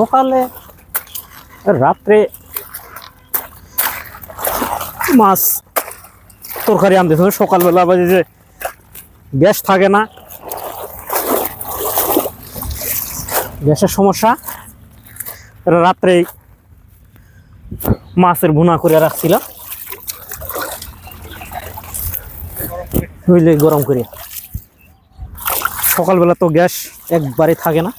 সকালে, রাত্রে মাছ তরকারি আনতে হবে সকালবেলা বাজে যে গ্যাস থাকে না, গ্যাসের সমস্যা রাত্রে মাছের ভুনা করে রাখছিলাম। বুঝলে গরম করে সকালবেলা তো গ্যাস একবারে থাকে না।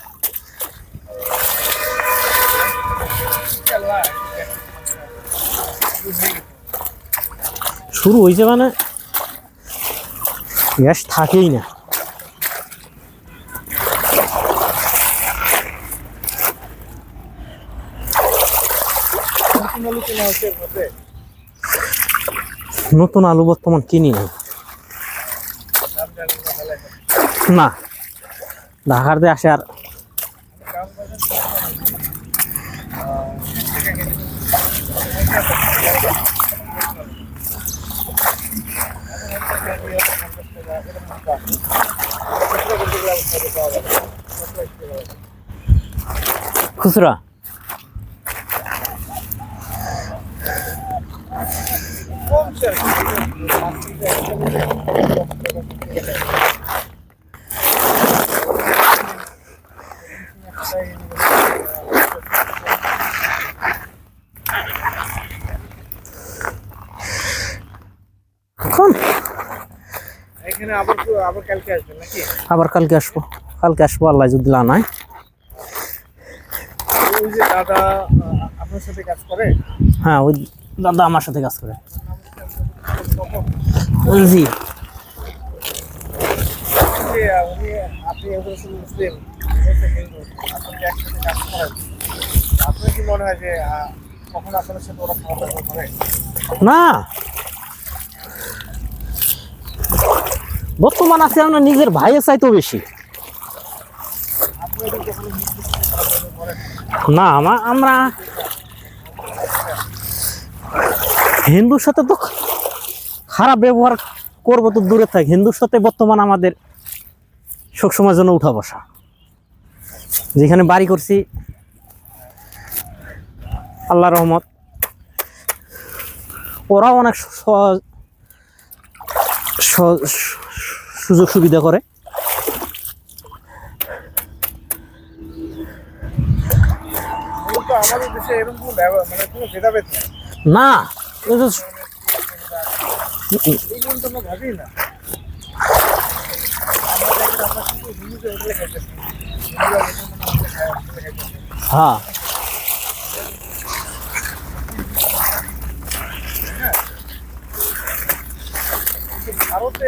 শুরু হয়েছে মানে গ্যাস থাকেই না। নতুন আলু বর্তমান কিনি না। না, ঢাকার দিয়ে আসে আর খুচরা এখন এখানে আবার আবার কালকে আসবেন নাকি? আবার কালকে আসব। কালকে আসব আল্লাহ যদি নাই। ওই যে দাদা আপনার সাথে কাজ করে? হ্যাঁ ওই দাদা আমার সাথে কাজ করে। জি। আপনি একজন মুসলিম আপনাকে একসাথে কাজ করেন। আপনার কি মনে হয় যে কখন আপনার সাথে ওরা খাওয়া দাওয়া করে না বর্তমান আছে আমরা নিজের ভাইয়ের চাইতেও বেশি। না, আমা আমরা হিন্দুর সাথে তো খারাপ ব্যবহার করব তো দূরে থাক। হিন্দুর সাথে বর্তমান আমাদের সবসময়ের জন্য উঠা বসা। যেখানে বাড়ি করছি আল্লাহ রহমত, ওরাও অনেক স- স- সুযোগ সুবিধা করে। না হ্যাঁ। ভারতে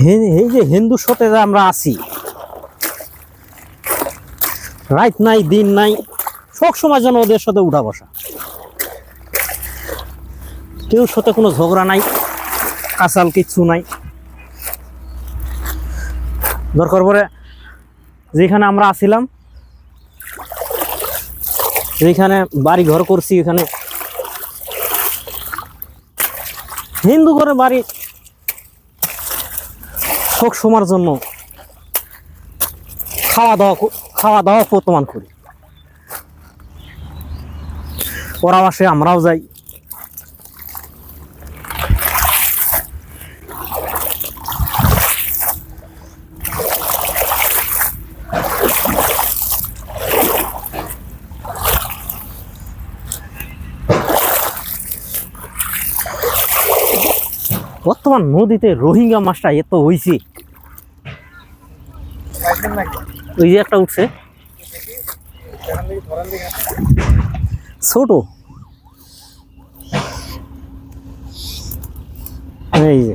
এই যে হিন্দুর সাথে যে আমরা আছি। রাত নাই, দিন নাই, সব সময় যেন ওদের সাথে উঠা বসা। কেউ সাথে কোনো ঝগড়া নাই কাঁচাল কিচ্ছু নাই। দরকার পরে যেখানে আমরা আছিলাম, যেখানে বাড়ি ঘর করছি, এখানে। হিন্দু ঘরে বাড়ি শোক সময়ের জন্য খাওয়া দাওয়া খাওয়া দাওয়া বর্তমান করি। ওরাও আসে, আমরাও যাই। বর্তমান নদীতে রোহিঙ্গা মাছটা এত হয়েছে ওই যে একটা উঠছে। ছোট। এই যে।